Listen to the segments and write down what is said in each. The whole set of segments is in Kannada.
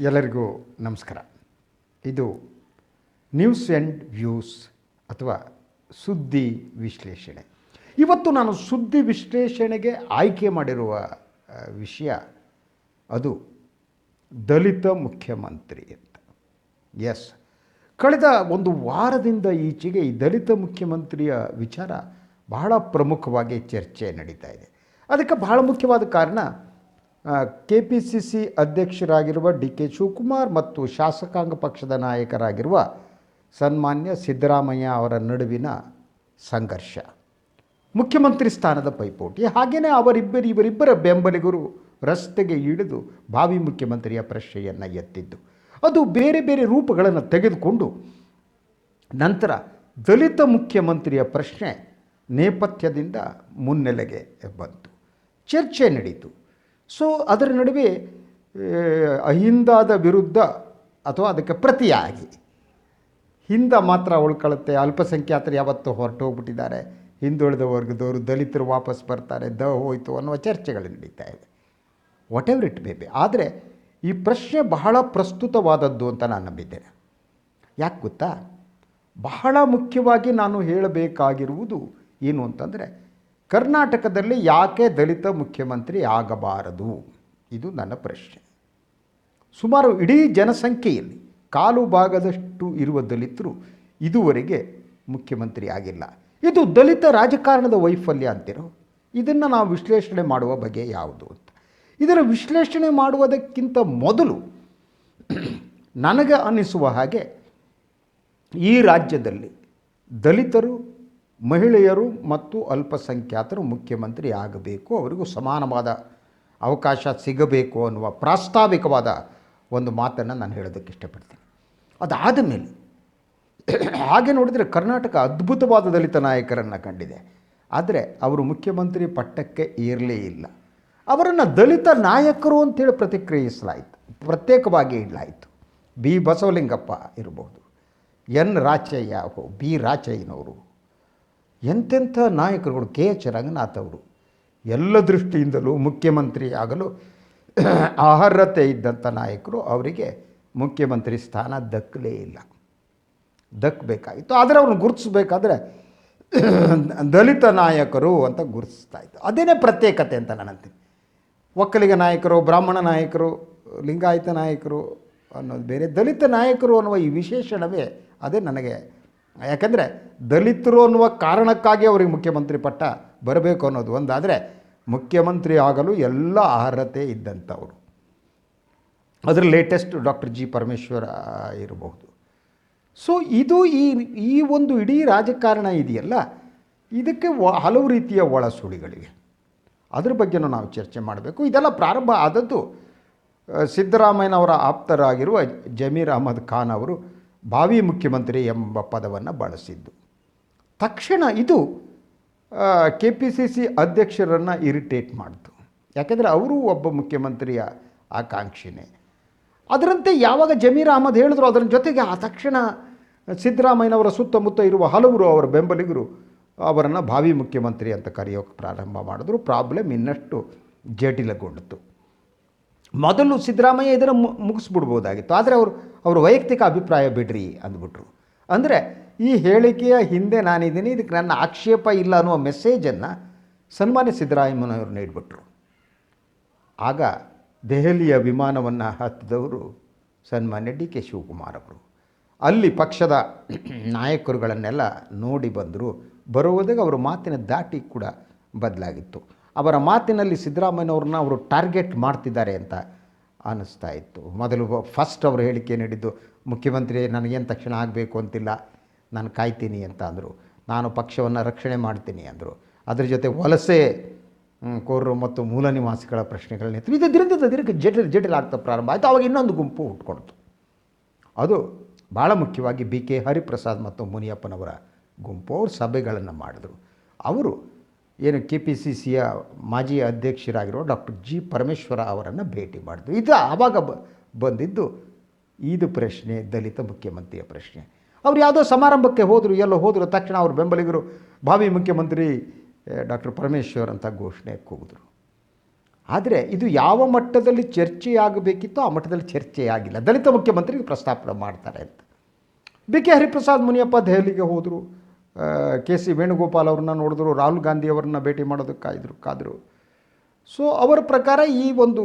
ಎಲ್ಲರಿಗೂ ನಮಸ್ಕಾರ. ಇದು ನ್ಯೂಸ್ ಆ್ಯಂಡ್ ವ್ಯೂಸ್ ಅಥವಾ ಸುದ್ದಿ ವಿಶ್ಲೇಷಣೆ. ಇವತ್ತು ನಾನು ಸುದ್ದಿ ವಿಶ್ಲೇಷಣೆಗೆ ಆಯ್ಕೆ ಮಾಡಿರುವ ವಿಷಯ ಅದು ದಲಿತ ಮುಖ್ಯಮಂತ್ರಿ ಅಂತ. ಎಸ್ ಕಳೆದ ಒಂದು ವಾರದಿಂದ ಈಚೆಗೆ ಈ ದಲಿತ ಮುಖ್ಯಮಂತ್ರಿಯ ವಿಚಾರ ಬಹಳ ಪ್ರಮುಖವಾಗಿ ಚರ್ಚೆ ನಡೀತಾ ಇದೆ. ಅದಕ್ಕೆ ಬಹಳ ಮುಖ್ಯವಾದ ಕಾರಣ ಕೆ ಪಿ ಸಿ ಸಿ ಅಧ್ಯಕ್ಷರಾಗಿರುವ ಡಿ ಕೆ ಶಿವಕುಮಾರ್ ಮತ್ತು ಶಾಸಕಾಂಗ ಪಕ್ಷದ ನಾಯಕರಾಗಿರುವ ಸನ್ಮಾನ್ಯ ಸಿದ್ದರಾಮಯ್ಯ ಅವರ ನಡುವಿನ ಸಂಘರ್ಷ. ಮುಖ್ಯಮಂತ್ರಿ ಸ್ಥಾನದ ಪೈಪೋಟಿ. ಹಾಗೆಯೇ ಅವರಿಬ್ಬರು ಇವರಿಬ್ಬರ ಬೆಂಬಲಿಗರು ರಸ್ತೆಗೆ ಇಳಿದು ಭಾವಿ ಮುಖ್ಯಮಂತ್ರಿಯ ಪ್ರಶ್ನೆಯನ್ನು ಎತ್ತಿದ್ದು. ಅದು ಬೇರೆ ಬೇರೆ ರೂಪಗಳನ್ನು ತೆಗೆದುಕೊಂಡು ನಂತರ ದಲಿತ ಮುಖ್ಯಮಂತ್ರಿಯ ಪ್ರಶ್ನೆ ನೇಪಥ್ಯದಿಂದ ಮುನ್ನೆಲೆಗೆ ಬಂತು. ಚರ್ಚೆ ನಡೀತು. ಸೊ ಅದರ ನಡುವೆ ಅಹಿಂದಾದ ವಿರುದ್ಧ ಅಥವಾ ಅದಕ್ಕೆ ಪ್ರತಿಯಾಗಿ, ಹಿಂದ ಮಾತ್ರ ಉಳ್ಕೊಳ್ಳುತ್ತೆ ಅಲ್ಪಸಂಖ್ಯಾತರು ಯಾವತ್ತೂ ಹೊರಟೋಗ್ಬಿಟ್ಟಿದ್ದಾರೆ ಹಿಂದುಳಿದ ವರ್ಗದವರು ದಲಿತರು ವಾಪಸ್ ಬರ್ತಾರೆ, ದ ಹೋಯಿತು ಅನ್ನುವ ಚರ್ಚೆಗಳು ನಡೀತಾ ಇದೆ. Whatever it may be ಆದರೆ, ಈ ಪ್ರಶ್ನೆ ಬಹಳ ಪ್ರಸ್ತುತವಾದದ್ದು ಅಂತ ನಾನು ನಂಬಿದ್ದೇನೆ. ಯಾಕೆ ಗೊತ್ತಾ? ಬಹಳ ಮುಖ್ಯವಾಗಿ ನಾನು ಹೇಳಬೇಕಾಗಿರುವುದು ಏನು ಅಂತಂದರೆ ಕರ್ನಾಟಕದಲ್ಲಿ ಯಾಕೆ ದಲಿತ ಮುಖ್ಯಮಂತ್ರಿ ಆಗಬಾರದು? ಇದು ನನ್ನ ಪ್ರಶ್ನೆ. ಸುಮಾರು ಇಡೀ ಜನಸಂಖ್ಯೆಯಲ್ಲಿ ಕಾಲು ಭಾಗದಷ್ಟು ಇರುವ ದಲಿತರು ಇದುವರೆಗೆ ಮುಖ್ಯಮಂತ್ರಿ ಆಗಿಲ್ಲ. ಇದು ದಲಿತ ರಾಜಕಾರಣದ ವೈಫಲ್ಯ ಅಂತಿರೋ? ಇದನ್ನು ನಾವು ವಿಶ್ಲೇಷಣೆ ಮಾಡುವ ಬಗೆ ಯಾವುದು ಅಂತ. ಇದರ ವಿಶ್ಲೇಷಣೆ ಮಾಡುವುದಕ್ಕಿಂತ ಮೊದಲು ನನಗೆ ಅನ್ನಿಸುವ ಹಾಗೆ ಈ ರಾಜ್ಯದಲ್ಲಿ ದಲಿತರು ಮಹಿಳೆಯರು ಮತ್ತು ಅಲ್ಪಸಂಖ್ಯಾತರು ಮುಖ್ಯಮಂತ್ರಿ ಆಗಬೇಕು, ಅವರಿಗೂ ಸಮಾನವಾದ ಅವಕಾಶ ಸಿಗಬೇಕು ಅನ್ನುವ ಪ್ರಾಸ್ತಾವಿಕವಾದ ಒಂದು ಮಾತನ್ನು ನಾನು ಹೇಳೋದಕ್ಕೆ ಇಷ್ಟಪಡ್ತೀನಿ. ಅದಾದ ಮೇಲೆ ಹಾಗೆ ನೋಡಿದರೆ ಕರ್ನಾಟಕ ಅದ್ಭುತವಾದ ದಲಿತ ನಾಯಕರನ್ನು ಕಂಡಿದೆ. ಆದರೆ ಅವರು ಮುಖ್ಯಮಂತ್ರಿ ಪಟ್ಟಕ್ಕೆ ಏರಲೇ ಇಲ್ಲ. ಅವರನ್ನು ದಲಿತ ನಾಯಕರು ಅಂತೇಳಿ ಪ್ರತಿಕ್ರಿಯಿಸಲಾಯಿತು. ಪ್ರತ್ಯೇಕವಾಗಿ ಇಡಲಾಯಿತು. ಬಿ ಬಸವಲಿಂಗಪ್ಪ ಇರಬಹುದು ಎನ್ ರಾಚಯ್ಯ ಬಿ ರಾಚಯ್ಯನವರು. ಎಂತೆಂಥ ನಾಯಕರುಗಳು ಕೆ ಎಚ್ ರಂಗನಾಥ್ ಅವರು? ಎಲ್ಲ ದೃಷ್ಟಿಯಿಂದಲೂ ಮುಖ್ಯಮಂತ್ರಿ ಆಗಲು ಅರ್ಹತೆ ಇದ್ದಂಥ ನಾಯಕರು ಅವರಿಗೆ ಮುಖ್ಯಮಂತ್ರಿ ಸ್ಥಾನ ದಕ್ಕಲೇ ಇಲ್ಲ. ದಕ್ಕಬೇಕಾಗಿತ್ತು ಆದರೆ ಅವ್ರನ್ನ ಗುರುತಿಸ್ಬೇಕಾದ್ರೆ ದಲಿತ ನಾಯಕರು ಅಂತ ಗುರುತಿಸ್ತಾ ಇತ್ತು ಅದೇನೆ ಪ್ರತ್ಯೇಕತೆ ಅಂತ ನಾನು ಅಂತೀನಿ. ಒಕ್ಕಲಿಗ ನಾಯಕರು, ಬ್ರಾಹ್ಮಣ ನಾಯಕರು, ಲಿಂಗಾಯತ ನಾಯಕರು ಅನ್ನೋದು ಬೇರೆ. ದಲಿತ ನಾಯಕರು ಅನ್ನುವ ಈ ವಿಶೇಷಣವೇ ಅದೇ ನನಗೆ ಯಾಕಂದರೆ ದಲಿತರು ಅನ್ನುವ ಕಾರಣಕ್ಕಾಗಿ ಅವರಿಗೆ ಮುಖ್ಯಮಂತ್ರಿ ಪಟ್ಟ ಬರಬೇಕು ಅನ್ನೋದು ಒಂದಾದರೆ ಮುಖ್ಯಮಂತ್ರಿ ಆಗಲು ಎಲ್ಲ ಅರ್ಹತೆ ಇದ್ದಂಥವರು. ಅದರ ಲೇಟೆಸ್ಟ್ ಡಾಕ್ಟರ್ ಜಿ ಪರಮೇಶ್ವರ ಇರಬಹುದು. ಸೊ ಇದು ಈ ಈ ಒಂದು ಇಡೀ ರಾಜಕಾರಣ ಇದೆಯಲ್ಲ? ಇದಕ್ಕೆ ಹಲವು ರೀತಿಯ ಒಳಸುಳಿಗಳಿವೆ. ಅದ್ರ ಬಗ್ಗೆನೂ ನಾವು ಚರ್ಚೆ ಮಾಡಬೇಕು. ಇದೆಲ್ಲ ಪ್ರಾರಂಭ ಆದದ್ದು ಸಿದ್ದರಾಮಯ್ಯನವರ ಆಪ್ತರಾಗಿರುವ ಜಮೀರ್ ಅಹಮದ್ ಖಾನ್ ಅವರು ಭಾವಿ ಮುಖ್ಯಮಂತ್ರಿ ಎಂಬ ಪದವನ್ನು ಬಳಸಿದ್ದು. ತಕ್ಷಣ ಇದು ಕೆ ಪಿ ಸಿ ಸಿ ಅಧ್ಯಕ್ಷರನ್ನು ಇರಿಟೇಟ್ ಮಾಡಿತು. ಯಾಕೆಂದರೆ ಅವರು ಒಬ್ಬ ಮುಖ್ಯಮಂತ್ರಿಯ ಆಕಾಂಕ್ಷಿನೇ. ಅದರಂತೆ ಯಾವಾಗ ಜಮೀರ್ ಅಹಮದ್ ಹೇಳಿದ್ರು ಅದರ ಜೊತೆಗೆ ಆ ತಕ್ಷಣ ಸಿದ್ದರಾಮಯ್ಯನವರ ಸುತ್ತಮುತ್ತ ಇರುವ ಹಲವರು ಅವರ ಬೆಂಬಲಿಗರು ಅವರನ್ನು ಭಾವಿ ಮುಖ್ಯಮಂತ್ರಿ ಅಂತ ಕರೆಯೋಕ್ಕೆ ಪ್ರಾರಂಭ ಮಾಡಿದ್ರು. ಪ್ರಾಬ್ಲಮ್ ಇನ್ನಷ್ಟು ಜಟಿಲಗೊಂಡಿತು ಮೊದಲು ಸಿದ್ದರಾಮಯ್ಯ ಇದನ್ನು ಮುಗಿಸ್ಬಿಡ್ಬೋದಾಗಿತ್ತು. ಆದರೆ ಅವರು, ಅವ್ರ ವೈಯಕ್ತಿಕ ಅಭಿಪ್ರಾಯ ಬಿಡ್ರಿ ಅಂದ್ಬಿಟ್ರು. ಅಂದರೆ ಈ ಹೇಳಿಕೆಯ ಹಿಂದೆ ನಾನಿದ್ದೀನಿ, ಇದಕ್ಕೆ ನನ್ನ ಆಕ್ಷೇಪ ಇಲ್ಲ ಅನ್ನುವ ಮೆಸೇಜನ್ನು ಸನ್ಮಾನ್ಯ ಸಿದ್ದರಾಮಯ್ಯನವರು ನೀಡಿಬಿಟ್ರು. ಆಗ ದೆಹಲಿಯ ವಿಮಾನವನ್ನು ಹತ್ತಿದವರು ಸನ್ಮಾನ್ಯ ಡಿ ಕೆ ಶಿವಕುಮಾರ್ ಅವರು. ಅಲ್ಲಿ ಪಕ್ಷದ ನಾಯಕರುಗಳನ್ನೆಲ್ಲ ನೋಡಿ ಬಂದರು. ಬರುವುದಾಗ ಅವರ ಮಾತಿನ ದಾಟಿ ಕೂಡ ಬದಲಾಗಿತ್ತು. ಅವರ ಮಾತಿನಲ್ಲಿ ಸಿದ್ದರಾಮಯ್ಯವ್ರನ್ನ ಅವರು ಟಾರ್ಗೆಟ್ ಮಾಡ್ತಿದ್ದಾರೆ ಅಂತ ಅನ್ನಿಸ್ತಾ ಇತ್ತು. ಮೊದಲು ಫಸ್ಟ್ ಅವರು ಹೇಳಿಕೆ ನೀಡಿದ್ದು, ಮುಖ್ಯಮಂತ್ರಿ ನನಗೇನು ತಕ್ಷಣ ಆಗಬೇಕು ಅಂತಿಲ್ಲ, ನಾನು ಕಾಯ್ತೀನಿ ಅಂತ ಅಂದರು. ನಾನು ಪಕ್ಷವನ್ನು ರಕ್ಷಣೆ ಮಾಡ್ತೀನಿ ಅಂದರು. ಅದ್ರ ಜೊತೆ ವಲಸೆ ಕೋರರು ಮತ್ತು ಮೂಲ ನಿವಾಸಿಗಳ ಪ್ರಶ್ನೆಗಳನ್ನಿತ್ತು ಇದು ದಿನದಿಂದ ದಿನಕ್ಕೆ ಜಟಿಲ್ ಜಟಿಲ್ ಆಗ್ತಾ ಪ್ರಾರಂಭ ಆಯಿತು. ಅವಾಗ ಇನ್ನೊಂದು ಗುಂಪು ಹುಟ್ಕೊಳ್ತು ಅದು ಭಾಳ ಮುಖ್ಯವಾಗಿ ಬಿ ಕೆ ಹರಿಪ್ರಸಾದ್ ಮತ್ತು ಮುನಿಯಪ್ಪನವರ ಗುಂಪು. ಅವರು ಸಭೆಗಳನ್ನು ಮಾಡಿದ್ರು. ಅವರು ಏನು ಕೆ ಪಿ ಸಿ ಸಿಯ ಮಾಜಿ ಅಧ್ಯಕ್ಷರಾಗಿರೋ ಡಾಕ್ಟರ್ ಜಿ ಪರಮೇಶ್ವರ ಅವರನ್ನು ಭೇಟಿ ಮಾಡಿದ್ರು ಇದು ಆವಾಗ ಬ, ಬಂದಿದ್ದು ಇದು ಪ್ರಶ್ನೆ, ದಲಿತ ಮುಖ್ಯಮಂತ್ರಿಯ ಪ್ರಶ್ನೆ. ಅವ್ರು ಯಾವುದೋ ಸಮಾರಂಭಕ್ಕೆ ಹೋದರು, ಎಲ್ಲೋ ಹೋದರು, ತಕ್ಷಣ ಅವ್ರ ಬೆಂಬಲಿಗರು ಭಾವಿ ಮುಖ್ಯಮಂತ್ರಿ ಡಾಕ್ಟರ್ ಪರಮೇಶ್ವರ್ ಅಂತ ಘೋಷಣೆ ಕೂಗಿದ್ರು. ಆದರೆ ಇದು ಯಾವ ಮಟ್ಟದಲ್ಲಿ ಚರ್ಚೆಯಾಗಬೇಕಿತ್ತೋ ಆ ಮಟ್ಟದಲ್ಲಿ ಚರ್ಚೆಯಾಗಿಲ್ಲ. ದಲಿತ ಮುಖ್ಯಮಂತ್ರಿಗೆ ಪ್ರಸ್ತಾಪ ಮಾಡ್ತಾರೆ ಅಂತ. ಬಿ ಕೆ ಹರಿಪ್ರಸಾದ್ ಮುನಿಯಪ್ಪ ದೆಹಲಿಗೆ ಹೋದರು. ಕೆ ಸಿ ವೇಣುಗೋಪಾಲ್ ಅವ್ರನ್ನ ನೋಡಿದ್ರು, ರಾಹುಲ್ ಗಾಂಧಿ ಅವರನ್ನ ಭೇಟಿ ಮಾಡೋದಕ್ಕಾದ್ರು ಕಾದರು. ಸೊ ಅವರ ಪ್ರಕಾರ ಈ ಒಂದು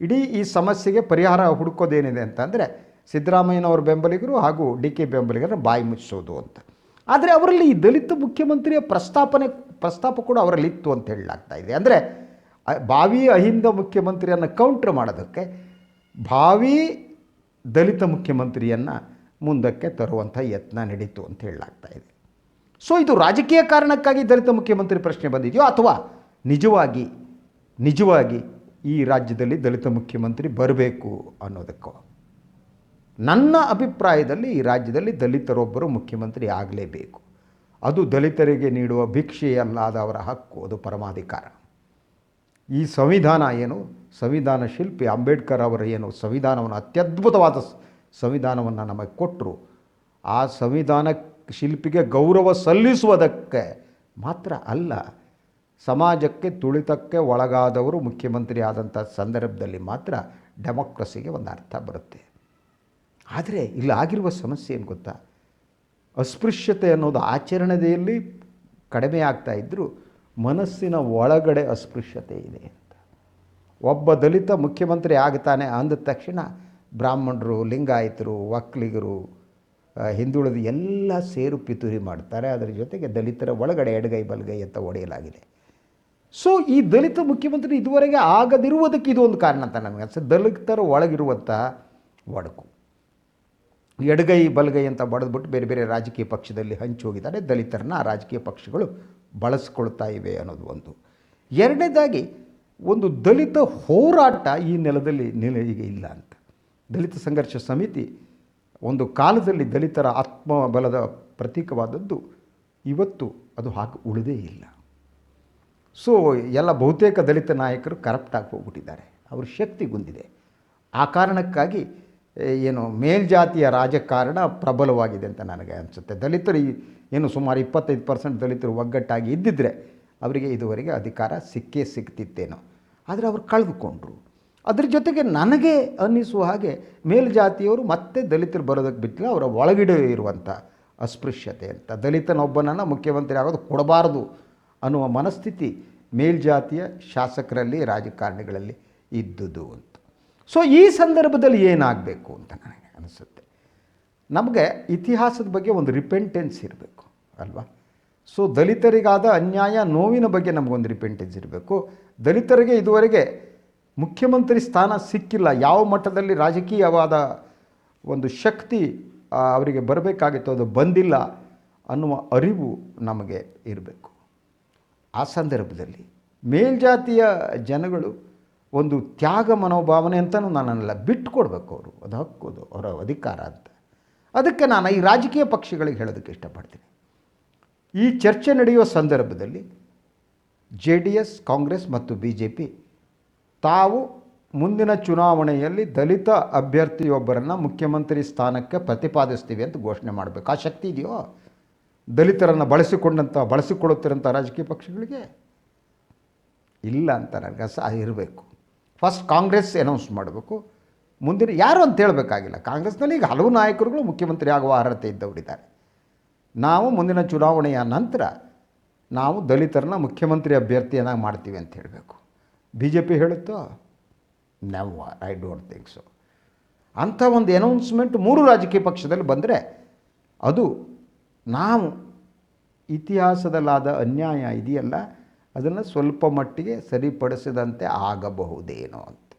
ಇಡೀ ಈ ಸಮಸ್ಯೆಗೆ ಪರಿಹಾರ ಹುಡುಕೋದೇನಿದೆ ಅಂತಂದರೆ ಸಿದ್ದರಾಮಯ್ಯನವ್ರ ಬೆಂಬಲಿಗರು ಹಾಗೂ ಡಿ ಕೆ ಬೆಂಬಲಿಗರನ್ನ ಬಾಯಿ ಮುಚ್ಚಿಸೋದು ಅಂತ. ಆದರೆ ಅವರಲ್ಲಿ ಈ ದಲಿತ ಮುಖ್ಯಮಂತ್ರಿಯ ಪ್ರಸ್ತಾಪನೆ, ಪ್ರಸ್ತಾಪ ಕೂಡ ಅವರಲ್ಲಿ ಇತ್ತು ಅಂತ ಹೇಳಲಾಗ್ತಾ ಇದೆ. ಅಂದರೆ ಭಾವಿ ಅಹಿಂದ ಮುಖ್ಯಮಂತ್ರಿಯನ್ನು ಕೌಂಟ್ರ್ ಮಾಡೋದಕ್ಕೆ ಭಾವಿ ದಲಿತ ಮುಖ್ಯಮಂತ್ರಿಯನ್ನು ಮುಂದಕ್ಕೆ ತರುವಂಥ ಯತ್ನ ನಡೀತು ಅಂತ ಹೇಳಲಾಗ್ತಾ ಇದೆ. ಸೊ ಇದು ರಾಜಕೀಯ ಕಾರಣಕ್ಕಾಗಿ ದಲಿತ ಮುಖ್ಯಮಂತ್ರಿ ಪ್ರಶ್ನೆ ಬಂದಿದೆಯೋ ಅಥವಾ ನಿಜವಾಗಿ ನಿಜವಾಗಿ ಈ ರಾಜ್ಯದಲ್ಲಿ ದಲಿತ ಮುಖ್ಯಮಂತ್ರಿ ಬರಬೇಕು ಅನ್ನೋದಕ್ಕೋ? ನನ್ನ ಅಭಿಪ್ರಾಯದಲ್ಲಿ ಈ ರಾಜ್ಯದಲ್ಲಿ ದಲಿತರೊಬ್ಬರು ಮುಖ್ಯಮಂತ್ರಿ ಆಗಲೇಬೇಕು. ಅದು ದಲಿತರಿಗೆ ನೀಡುವ ಭಿಕ್ಷೆಯಲ್ಲಾದ ಅವರ ಹಕ್ಕು, ಅದು ಪರಮಾಧಿಕಾರ. ಈ ಸಂವಿಧಾನ ಏನು? ಸಂವಿಧಾನ ಶಿಲ್ಪಿ ಅಂಬೇಡ್ಕರ್ ಅವರು ಏನು ಸಂವಿಧಾನವನ್ನು ಅತ್ಯದ್ಭುತವಾದ ಸಂವಿಧಾನವನ್ನು ನಮಗೆ ಕೊಟ್ಟರು ಆ ಸಂವಿಧಾನ ಶಿಲ್ಪಿಗೆ ಗೌರವ ಸಲ್ಲಿಸುವುದಕ್ಕೆ ಮಾತ್ರ ಅಲ್ಲ, ಸಮಾಜಕ್ಕೆ ತುಳಿತಕ್ಕೆ ಒಳಗಾದವರು ಮುಖ್ಯಮಂತ್ರಿ ಆದಂಥ ಸಂದರ್ಭದಲ್ಲಿ ಮಾತ್ರ ಡೆಮೋಕ್ರಸಿಗೆ ಒಂದು ಅರ್ಥ ಬರುತ್ತೆ. ಆದರೆ ಇಲ್ಲಿ ಆಗಿರುವ ಸಮಸ್ಯೆ ಏನು ಗೊತ್ತಾ? ಅಸ್ಪೃಶ್ಯತೆ ಅನ್ನೋದು ಆಚರಣೆಯಲ್ಲಿ ಕಡಿಮೆ ಆಗ್ತಾ ಇದ್ದರೂ ಮನಸ್ಸಿನ ಒಳಗಡೆ ಅಸ್ಪೃಶ್ಯತೆ ಇದೆ ಅಂತ. ಒಬ್ಬ ದಲಿತ ಮುಖ್ಯಮಂತ್ರಿ ಆಗ್ತಾನೆ ಅಂದ ತಕ್ಷಣ ಬ್ರಾಹ್ಮಣರು, ಲಿಂಗಾಯತರು ಒಕ್ಕಲಿಗರು ಹಿಂದುಳಿದ ಎಲ್ಲ ಸೇರು ಪಿತೂರಿ ಮಾಡ್ತಾರೆ. ಅದರ ಜೊತೆಗೆ ದಲಿತರ ಒಳಗಡೆ ಎಡಗೈ ಬಲಗೈ ಅಂತ ಒಡೆಯಲಾಗಿದೆ. ಸೊ ಈ ದಲಿತ ಮುಖ್ಯಮಂತ್ರಿ ಇದುವರೆಗೆ ಆಗದಿರುವುದಕ್ಕೆ ಇದು ಒಂದು ಕಾರಣ ಅಂತ ನನಗೆ ಅನಿಸುತ್ತೆ. ದಲಿತರ ಒಳಗಿರುವಂಥ ಒಡಕು. ಎಡಗೈ ಬಲಗೈ ಅಂತ ಬಡಿದ್ಬಿಟ್ಟು ಬೇರೆ ಬೇರೆ ರಾಜಕೀಯ ಪಕ್ಷದಲ್ಲಿ ಹಂಚಿ ಹೋಗಿದ್ದಾರೆ. ದಲಿತರನ್ನ ರಾಜಕೀಯ ಪಕ್ಷಗಳು ಬಳಸ್ಕೊಳ್ತಾ ಇವೆ ಅನ್ನೋದು ಒಂದು. ಎರಡನೇದಾಗಿ, ಒಂದು ದಲಿತ ಹೋರಾಟ ಈ ನೆಲದಲ್ಲಿ ನೆಲೆ ಈಗ ಇಲ್ಲ ಅಂತ. ದಲಿತ ಸಂಘರ್ಷ ಸಮಿತಿ ಒಂದು ಕಾಲದಲ್ಲಿ ದಲಿತರ ಆತ್ಮಬಲದ ಪ್ರತೀಕವಾದದ್ದು, ಇವತ್ತು ಅದು ಹಾಗೆ ಉಳಿದೇ ಇಲ್ಲ. ಸೊ ಎಲ್ಲ ಬಹುತೇಕ ದಲಿತ ನಾಯಕರು ಕರಪ್ಟ್ ಆಗಿ ಹೋಗ್ಬಿಟ್ಟಿದ್ದಾರೆ. ಅವ್ರ ಶಕ್ತಿ ಗುಂದಿದೆ. ಆ ಕಾರಣಕ್ಕಾಗಿ ಏನು ಮೇಲ್ಜಾತಿಯ ರಾಜಕಾರಣ ಪ್ರಬಲವಾಗಿದೆ ಅಂತ ನನಗೆ ಅನಿಸುತ್ತೆ. ದಲಿತರು ಏನು ಸುಮಾರು ಇಪ್ಪತ್ತೈದು ಪರ್ಸೆಂಟ್ ದಲಿತರು ಒಗ್ಗಟ್ಟಾಗಿ ಇದ್ದಿದ್ದರೆ ಅವರಿಗೆ ಇದುವರೆಗೆ ಅಧಿಕಾರ ಸಿಕ್ಕೇ ಸಿಗ್ತಿತ್ತೇನೋ. ಆದರೆ ಅವರು ಕಳೆದುಕೊಂಡ್ರು. ಅದ್ರ ಜೊತೆಗೆ ನನಗೆ ಅನ್ನಿಸುವ ಹಾಗೆ ಮೇಲ್ಜಾತಿಯವರು ಮತ್ತೆ ದಲಿತರು ಬರೋದಕ್ಕೆ ಬಿಟ್ಟಿಲ್ಲ, ಅವರ ಒಳಗಿಡೆ ಇರುವಂಥ ಅಸ್ಪೃಶ್ಯತೆ ಅಂತ. ದಲಿತನೊಬ್ಬನನ್ನು ಮುಖ್ಯಮಂತ್ರಿ ಆಗೋದು ಕೊಡಬಾರದು ಅನ್ನುವ ಮನಸ್ಥಿತಿ ಮೇಲ್ಜಾತಿಯ ಶಾಸಕರಲ್ಲಿ, ರಾಜಕಾರಣಿಗಳಲ್ಲಿ ಇದ್ದುದು ಅಂತ. ಸೊ ಈ ಸಂದರ್ಭದಲ್ಲಿ ಏನಾಗಬೇಕು ಅಂತ ನನಗೆ ಅನಿಸುತ್ತೆ. ನಮಗೆ ಇತಿಹಾಸದ ಬಗ್ಗೆ ಒಂದು ರಿಪೆಂಟೆನ್ಸ್ ಇರಬೇಕು, ಅಲ್ವಾ? ಸೊ ದಲಿತರಿಗಾದ ಅನ್ಯಾಯ, ನೋವಿನ ಬಗ್ಗೆ ನಮಗೊಂದು ರಿಪೆಂಟೆನ್ಸ್ ಇರಬೇಕು. ದಲಿತರಿಗೆ ಇದುವರೆಗೆ ಮುಖ್ಯಮಂತ್ರಿ ಸ್ಥಾನ ಸಿಕ್ಕಿಲ್ಲ. ಯಾವ ಮಟ್ಟದಲ್ಲಿ ರಾಜಕೀಯವಾದ ಒಂದು ಶಕ್ತಿ ಅವರಿಗೆ ಬರಬೇಕಾಗಿತ್ತು ಅದು ಬಂದಿಲ್ಲ ಅನ್ನುವ ಅರಿವು ನಮಗೆ ಇರಬೇಕು. ಆ ಸಂದರ್ಭದಲ್ಲಿ ಮೇಲ್ಜಾತಿಯ ಜನಗಳು ಒಂದು ತ್ಯಾಗ ಮನೋಭಾವನೆ ಅಂತಲೂ ನಾನನ್ನೆಲ್ಲ ಬಿಟ್ಟುಕೊಡ್ಬೇಕು ಅವರು. ಅದು ಹಕ್ಕು, ಅದು ಅವರ ಅಧಿಕಾರ ಅಂತ. ಅದಕ್ಕೆ ನಾನು ಈ ರಾಜಕೀಯ ಪಕ್ಷಗಳಿಗೆ ಹೇಳೋದಕ್ಕೆ ಇಷ್ಟಪಡ್ತೀನಿ. ಈ ಚರ್ಚೆ ನಡೆಯುವ ಸಂದರ್ಭದಲ್ಲಿ ಜೆ ಡಿ ಎಸ್, ಕಾಂಗ್ರೆಸ್ ಮತ್ತು ಬಿ ಜೆ ಪಿ ತಾವು ಮುಂದಿನ ಚುನಾವಣೆಯಲ್ಲಿ ದಲಿತ ಅಭ್ಯರ್ಥಿಯೊಬ್ಬರನ್ನು ಮುಖ್ಯಮಂತ್ರಿ ಸ್ಥಾನಕ್ಕೆ ಪ್ರತಿಪಾದಿಸ್ತೀವಿ ಅಂತ ಘೋಷಣೆ ಮಾಡಬೇಕು. ಆ ಶಕ್ತಿ ಇದೆಯೋ? ದಲಿತರನ್ನು ಬಳಸಿಕೊಂಡಂಥ ಬಳಸಿಕೊಳ್ಳುತ್ತಿರುವಂಥ ರಾಜಕೀಯ ಪಕ್ಷಗಳಿಗೆ? ಇಲ್ಲ ಅಂತ ನನಗೆ ಸಹ ಇರಬೇಕು. ಫಸ್ಟ್ ಕಾಂಗ್ರೆಸ್ ಅನೌನ್ಸ್ ಮಾಡಬೇಕು. ಮುಂದಿನ, ಯಾರು ಅಂತ ಹೇಳಬೇಕಾಗಿಲ್ಲ. ಕಾಂಗ್ರೆಸ್ನಲ್ಲಿ ಈಗ ಹಲವು ನಾಯಕರುಗಳು ಮುಖ್ಯಮಂತ್ರಿ ಆಗುವ ಅರ್ಹತೆ ಇದ್ದವರಿದ್ದಾರೆ ನಾವು ಮುಂದಿನ ಚುನಾವಣೆಯ ನಂತರ ನಾವು ದಲಿತರನ್ನ ಮುಖ್ಯಮಂತ್ರಿ ಅಭ್ಯರ್ಥಿಯನ್ನಾಗಿ ಮಾಡ್ತೀವಿ ಅಂತ ಹೇಳಬೇಕು. B J P ಹೇಳುತ್ತೋ? Now I don't think so ಅಂಥ ಒಂದು ಅನೌನ್ಸ್ಮೆಂಟ್ ಮೂರು ರಾಜಕೀಯ ಪಕ್ಷದಲ್ಲಿ ಬಂದರೆ ಅದು ನಾವು ಇತಿಹಾಸದಲ್ಲಾದ ಅನ್ಯಾಯ ಇದೆಯಲ್ಲ, ಅದನ್ನು ಸ್ವಲ್ಪ ಮಟ್ಟಿಗೆ ಸರಿಪಡಿಸಿದಂತೆ ಆಗಬಹುದೇನೋ ಅಂತ.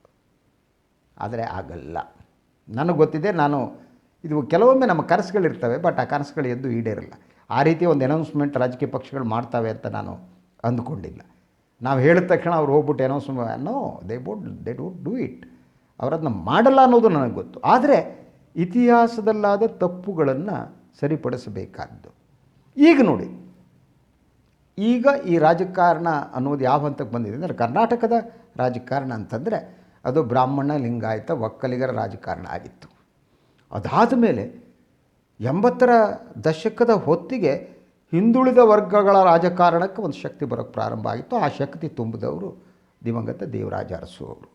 ಆದರೆ ಆಗಲ್ಲ. ನನಗೆ ಗೊತ್ತಿದೆ, ನಾನು ಇದು ಕೆಲವೊಮ್ಮೆ ನಮ್ಮ ಕನಸುಗಳಿರ್ತವೆ ಬಟ್ ಆ ಕನಸುಗಳು ಎದ್ದು ಈಡೇರಲ್ಲ. ಆ ರೀತಿ ಒಂದು ಅನೌನ್ಸ್ಮೆಂಟ್ ರಾಜಕೀಯ ಪಕ್ಷಗಳು ಮಾಡ್ತವೆ ಅಂತ ನಾನು ಅಂದ್ಕೊಂಡಿಲ್ಲ. ನಾವು ಹೇಳಿದ ತಕ್ಷಣ ಅವ್ರು ಹೋಗ್ಬಿಟ್ಟು announcement no they both they don't do it ಅವರದನ್ನ ಮಾಡಲ್ಲ ಅನ್ನೋದು ನನಗೆ ಗೊತ್ತು. ಆದರೆ ಇತಿಹಾಸದಲ್ಲಾದ ತಪ್ಪುಗಳನ್ನು ಸರಿಪಡಿಸಬೇಕಾದ್ದು. ಈಗ ನೋಡಿ, ಈಗ ಈ ರಾಜಕಾರಣ ಅನ್ನೋದು ಯಾವ ಹಂತಕ್ಕೆ ಬಂದಿದೆ ಅಂದರೆ ಕರ್ನಾಟಕದ ರಾಜಕಾರಣ ಅಂತಂದರೆ ಅದು ಬ್ರಾಹ್ಮಣ ಲಿಂಗಾಯತ ಒಕ್ಕಲಿಗರ ರಾಜಕಾರಣ ಆಗಿತ್ತು. ಅದಾದ ಮೇಲೆ ಎಂಬತ್ತರ ದಶಕದ ಹೊತ್ತಿಗೆ ಹಿಂದುಳಿದ ವರ್ಗಗಳ ರಾಜಕಾರಣಕ್ಕೆ ಒಂದು ಶಕ್ತಿ ಬರೋಕ್ಕೆ ಪ್ರಾರಂಭ ಆಗಿತ್ತು. ಆ ಶಕ್ತಿ ತುಂಬಿದವರು ದಿವಂಗತ ದೇವರಾಜ ಅರಸು ಅವರು.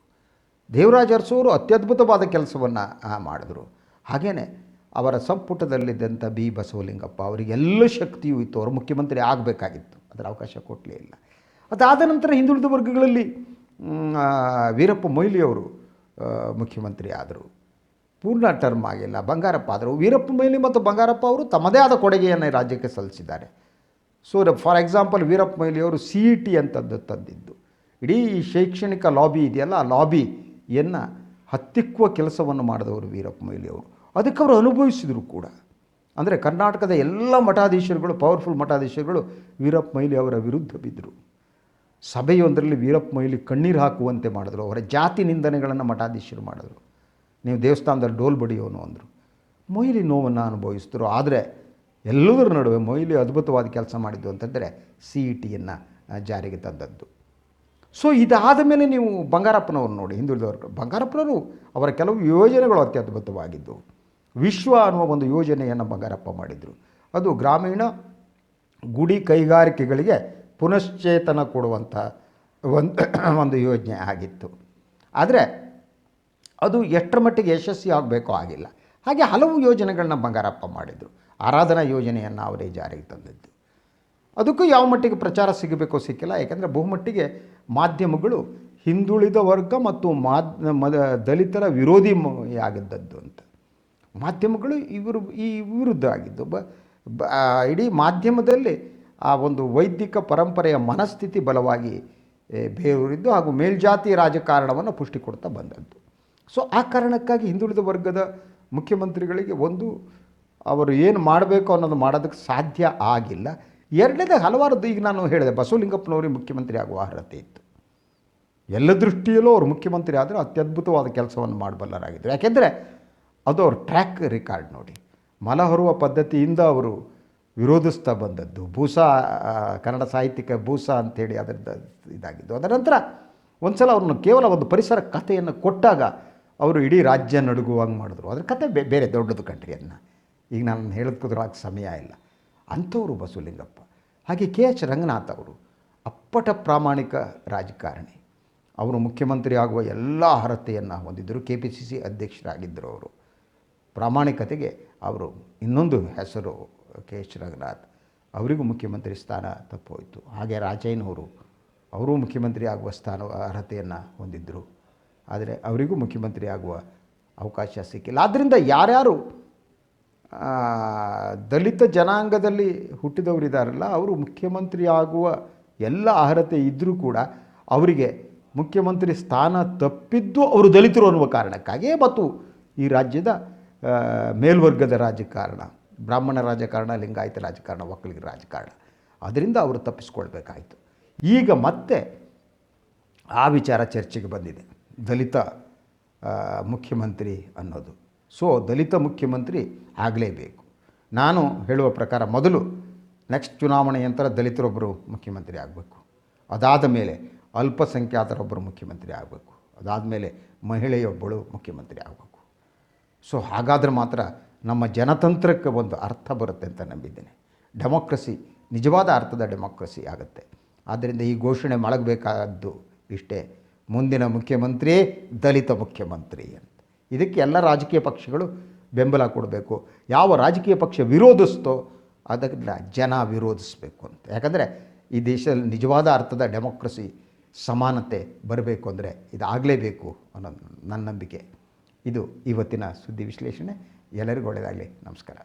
ದೇವರಾಜ ಅರಸು ಅವರು ಅತ್ಯದ್ಭುತವಾದ ಕೆಲಸವನ್ನು ಮಾಡಿದರು. ಹಾಗೆಯೇ ಅವರ ಸಂಪುಟದಲ್ಲಿದ್ದಂಥ ಬಿ. ಬಸವಲಿಂಗಪ್ಪ ಅವರಿಗೆಲ್ಲ ಶಕ್ತಿಯೂ ಇತ್ತು. ಅವರು ಮುಖ್ಯಮಂತ್ರಿ ಆಗಬೇಕಾಗಿತ್ತು. ಅದರ ಅವಕಾಶ ಕೊಟ್ಟಲೇ ಇಲ್ಲ. ಅದಾದ ನಂತರ ಹಿಂದುಳಿದ ವರ್ಗಗಳಲ್ಲಿ ವೀರಪ್ಪ ಮೊಯ್ಲಿಯವರು ಮುಖ್ಯಮಂತ್ರಿ ಆದರು. ಪೂರ್ಣ ಟರ್ಮ್ ಆಗಿಲ್ಲ. ಬಂಗಾರಪ್ಪ ಆದರು ವೀರಪ್ಪ ಮೊಯ್ಲಿ ಮತ್ತು ಬಂಗಾರಪ್ಪ ಅವರು ತಮ್ಮದೇ ಆದ ಕೊಡುಗೆಯನ್ನು ರಾಜ್ಯಕ್ಕೆ ಸಲ್ಲಿಸಿದ್ದಾರೆ. ಸೊ ಫಾರ್ ಎಕ್ಸಾಂಪಲ್ ವೀರಪ್ಪ ಮೊಯ್ಲಿಯವರು ಸಿ ಇ ಟಿ ಅಂತದ್ದು ತಂದಿದ್ದು. ಇಡೀ ಈ ಶೈಕ್ಷಣಿಕ ಲಾಬಿ ಇದೆಯಲ್ಲ, ಆ ಲಾಬಿಯನ್ನು ಹತ್ತಿಕ್ಕುವ ಕೆಲಸವನ್ನು ಮಾಡಿದವರು ವೀರಪ್ಪ ಮೊಯ್ಲಿಯವರು ಅದಕ್ಕೆ ಅವರು ಅನುಭವಿಸಿದರು ಕೂಡ. ಅಂದರೆ ಕರ್ನಾಟಕದ ಎಲ್ಲ ಮಠಾಧೀಶರುಗಳು ಪವರ್ಫುಲ್ ಮಠಾಧೀಶರುಗಳು ವೀರಪ್ಪ ಮೊಯ್ಲಿ ಅವರ ವಿರುದ್ಧ ಬಿದ್ದರು ಸಭೆಯೊಂದರಲ್ಲಿ ವೀರಪ್ಪ ಮೊಯ್ಲಿ ಕಣ್ಣೀರು ಹಾಕುವಂತೆ ಮಾಡಿದ್ರು. ಅವರ ಜಾತಿ ನಿಂದನೆಗಳನ್ನು ಮಠಾಧೀಶರು ಮಾಡಿದ್ರು. ನೀವು ದೇವಸ್ಥಾನದಲ್ಲಿ ಡೋಲ್ ಬಡಿಯೋನು ಅಂದರು. ಮೊಯ್ಲಿ ನೋವನ್ನು ಅನುಭವಿಸಿದ್ರು. ಆದರೆ ಎಲ್ಲದರ ನಡುವೆ ಮೊಯ್ಲಿ ಅದ್ಭುತವಾದ ಕೆಲಸ ಮಾಡಿದ್ದು ಅಂತಂದರೆ ಸಿ ಇ ಟಿಯನ್ನು ಜಾರಿಗೆ ತಂದದ್ದು. ಸೊ ಇದಾದ ಮೇಲೆ ನೀವು ಬಂಗಾರಪ್ಪನವ್ರು ನೋಡಿ, ಹಿಂದುಳಿದವರು. ಬಂಗಾರಪ್ಪನವರು ಅವರ ಕೆಲವು ಯೋಜನೆಗಳು ಅತ್ಯದ್ಭುತವಾಗಿದ್ದು. ವಿಶ್ವ ಅನ್ನುವ ಒಂದು ಯೋಜನೆಯನ್ನು ಬಂಗಾರಪ್ಪ ಮಾಡಿದರು. ಅದು ಗ್ರಾಮೀಣ ಗುಡಿ ಕೈಗಾರಿಕೆಗಳಿಗೆ ಪುನಶ್ಚೇತನ ಕೊಡುವಂಥ ಒಂದು ಒಂದು ಯೋಜನೆ ಆಗಿತ್ತು. ಆದರೆ ಅದು ಎಷ್ಟರ ಮಟ್ಟಿಗೆ ಯಶಸ್ವಿ ಆಗಬೇಕೋ ಆಗಿಲ್ಲ. ಹಾಗೆ ಹಲವು ಯೋಜನೆಗಳನ್ನ ಬಂಗಾರಪ್ಪ ಮಾಡಿದರು. ಆರಾಧನಾ ಯೋಜನೆಯನ್ನು ಅವರೇ ಜಾರಿಗೆ ತಂದಿದ್ದು. ಅದಕ್ಕೂ ಯಾವ ಮಟ್ಟಿಗೆ ಪ್ರಚಾರ ಸಿಗಬೇಕೋ ಸಿಕ್ಕಿಲ್ಲ. ಯಾಕೆಂದರೆ ಬಹುಮಟ್ಟಿಗೆ ಮಾಧ್ಯಮಗಳು ಹಿಂದುಳಿದ ವರ್ಗ ಮತ್ತು ದಲಿತರ ವಿರೋಧಿ ಆಗಿದ್ದದ್ದು ಅಂತ. ಮಾಧ್ಯಮಗಳು ಇವರು, ಈ ವಿರುದ್ಧ ಆಗಿದ್ದು. ಬ- ಇಡೀ ಮಾಧ್ಯಮದಲ್ಲಿ ಆ ಒಂದು ವೈದಿಕ ಪರಂಪರೆಯ ಮನಸ್ಥಿತಿ ಬಲವಾಗಿ ಬೇರೂರಿದ್ದು ಹಾಗೂ ಮೇಲ್ಜಾತಿ ರಾಜಕಾರಣವನ್ನು ಪುಷ್ಟಿ ಕೊಡ್ತಾ ಬಂದದ್ದು. ಸೊ ಆ ಕಾರಣಕ್ಕಾಗಿ ಹಿಂದುಳಿದ ವರ್ಗದ ಮುಖ್ಯಮಂತ್ರಿಗಳಿಗೆ ಒಂದು, ಅವರು ಏನು ಮಾಡಬೇಕು ಅನ್ನೋದು ಮಾಡೋದಕ್ಕೆ ಸಾಧ್ಯ ಆಗಿಲ್ಲ. ಎರಡನೇದು ಹಲವಾರು ಈಗ ನಾನು ಹೇಳಿದೆ ಬಸವಲಿಂಗಪ್ಪನವರಿಗೆ ಮುಖ್ಯಮಂತ್ರಿ ಆಗುವ ಅರ್ಹತೆ ಇತ್ತು. ಎಲ್ಲ ದೃಷ್ಟಿಯಲ್ಲೂ ಅವರು ಮುಖ್ಯಮಂತ್ರಿ ಆದರೆ ಅತ್ಯದ್ಭುತವಾದ ಕೆಲಸವನ್ನು ಮಾಡಬಲ್ಲರಾಗಿದ್ದರು. ಯಾಕೆಂದರೆ ಅದು ಅವ್ರ ಟ್ರ್ಯಾಕ್ ರೆಕಾರ್ಡ್ ನೋಡಿ. ಮಲ ಹೊರುವ ಪದ್ಧತಿಯಿಂದ ಅವರು ವಿರೋಧಿಸ್ತಾ ಬಂದದ್ದು. ಭೂಸಾ ಕನ್ನಡ ಸಾಹಿತ್ಯಕ್ಕೆ ಭೂಸಾ ಅಂಥೇಳಿ ಅದರದ್ದು ಇದಾಗಿದ್ದು. ಅದರ ನಂತರ ಒಂದು ಸಲ ಅವ್ರನ್ನ ಕೇವಲ ಒಂದು ಪರಿಸರ ಕಥೆಯನ್ನು ಕೊಟ್ಟಾಗ ಅವರು ಇಡೀ ರಾಜ್ಯ ನಡುಗುವಂಗೆ ಮಾಡಿದ್ರು. ಅದ್ರ ಕತೆ ಬೇರೆ ದೊಡ್ಡದು ಕಂಟ್ರಿ ಅದನ್ನ. ಈಗ ನಾನು ಹೇಳೋದಕ್ಕೆ ಸಮಯ ಇಲ್ಲ. ಅಂಥವರು ಬಸವಲಿಂಗಪ್ಪ. ಹಾಗೆ ಕೆ ಎಚ್ ರಂಗನಾಥ್ ಅವರು ಅಪ್ಪಟ ಪ್ರಾಮಾಣಿಕ ರಾಜಕಾರಣಿ. ಅವರು ಮುಖ್ಯಮಂತ್ರಿ ಆಗುವ ಎಲ್ಲ ಅರ್ಹತೆಯನ್ನು ಹೊಂದಿದ್ದರು. ಕೆ ಪಿ ಸಿ ಸಿ ಅಧ್ಯಕ್ಷರಾಗಿದ್ದರು ಅವರು. ಪ್ರಾಮಾಣಿಕತೆಗೆ ಅವರು ಇನ್ನೊಂದು ಹೆಸರು ಕೆ ಎಚ್ ರಂಗನಾಥ್. ಅವರಿಗೂ ಮುಖ್ಯಮಂತ್ರಿ ಸ್ಥಾನ ತಪ್ಪೋಯಿತು. ಹಾಗೆ ರಾಜಯ್ಯನವರು, ಅವರೂ ಮುಖ್ಯಮಂತ್ರಿ ಆಗುವ ಸ್ಥಾನ, ಅರ್ಹತೆಯನ್ನು ಹೊಂದಿದ್ದರು ಆದರೆ ಅವರಿಗೂ ಮುಖ್ಯಮಂತ್ರಿ ಆಗುವ ಅವಕಾಶ ಸಿಕ್ಕಿಲ್ಲ. ಆದ್ದರಿಂದ ಯಾರ್ಯಾರು ದಲಿತ ಜನಾಂಗದಲ್ಲಿ ಹುಟ್ಟಿದವರಿದ್ದಾರಲ್ಲ ಅವರು ಮುಖ್ಯಮಂತ್ರಿ ಆಗುವ ಎಲ್ಲ ಅರ್ಹತೆ ಇದ್ದರೂ ಕೂಡ ಅವರಿಗೆ ಮುಖ್ಯಮಂತ್ರಿ ಸ್ಥಾನ ತಪ್ಪಿದ್ದು ಅವರು ದಲಿತರು ಅನ್ನುವ ಕಾರಣಕ್ಕಾಗಿಯೇ ಮತ್ತು ಈ ರಾಜ್ಯದ ಮೇಲ್ವರ್ಗದ ರಾಜಕಾರಣ, ಬ್ರಾಹ್ಮಣ ರಾಜಕಾರಣ, ಲಿಂಗಾಯತ ರಾಜಕಾರಣ, ಒಕ್ಕಲಿಗರ ರಾಜಕಾರಣ, ಅದರಿಂದ ಅವರು ತಪ್ಪಿಸ್ಕೊಳ್ಬೇಕಾಯಿತು. ಈಗ ಮತ್ತೆ ಆ ವಿಚಾರ ಚರ್ಚೆಗೆ ಬಂದಿದೆ. ದಲಿತ ಮುಖ್ಯಮಂತ್ರಿ ಅನ್ನೋದು. ಸೊ ದಲಿತ ಮುಖ್ಯಮಂತ್ರಿ ಆಗಲೇಬೇಕು. ನಾನು ಹೇಳುವ ಪ್ರಕಾರ ಮೊದಲು ನೆಕ್ಸ್ಟ್ ಚುನಾವಣೆ ನಂತರ ದಲಿತರೊಬ್ಬರು ಮುಖ್ಯಮಂತ್ರಿ ಆಗಬೇಕು. ಅದಾದ ಮೇಲೆ ಅಲ್ಪಸಂಖ್ಯಾತರೊಬ್ಬರು ಮುಖ್ಯಮಂತ್ರಿ ಆಗಬೇಕು. ಅದಾದ ಮೇಲೆ ಮಹಿಳೆಯೊಬ್ಬಳು ಮುಖ್ಯಮಂತ್ರಿ ಆಗಬೇಕು. ಸೊ ಹಾಗಾದರೆ ಮಾತ್ರ ನಮ್ಮ ಜನತಂತ್ರಕ್ಕೆ ಒಂದು ಅರ್ಥ ಬರುತ್ತೆ ಅಂತ ನಂಬಿದ್ದೇನೆ. ಡೆಮೋಕ್ರಸಿ, ನಿಜವಾದ ಅರ್ಥದ ಡೆಮೋಕ್ರಸಿ ಆಗುತ್ತೆ. ಆದ್ದರಿಂದ ಈ ಘೋಷಣೆ ಮಲಗಬೇಕಾದ್ದು ಇಷ್ಟೇ. ಮುಂದಿನ ಮುಖ್ಯಮಂತ್ರಿಯೇ ದಲಿತ ಮುಖ್ಯಮಂತ್ರಿ ಅಂತ. ಇದಕ್ಕೆ ಎಲ್ಲ ರಾಜಕೀಯ ಪಕ್ಷಗಳು ಬೆಂಬಲ ಕೊಡಬೇಕು. ಯಾವ ರಾಜಕೀಯ ಪಕ್ಷ ವಿರೋಧಿಸ್ತೋ ಅದನ್ನು ಜನ ವಿರೋಧಿಸಬೇಕು ಅಂತ. ಯಾಕಂದರೆ ಈ ದೇಶದಲ್ಲಿ ನಿಜವಾದ ಅರ್ಥದ ಡೆಮೋಕ್ರಸಿ, ಸಮಾನತೆ ಬರಬೇಕು ಅಂದರೆ ಇದಾಗಲೇಬೇಕು ಅನ್ನೋದು ನನ್ನ ನಂಬಿಕೆ. ಇದು ಇವತ್ತಿನ ಸುದ್ದಿ ವಿಶ್ಲೇಷಣೆ. ಎಲ್ಲರಿಗೂ ಒಳ್ಳೆಯದಾಗಲಿ ನಮಸ್ಕಾರ.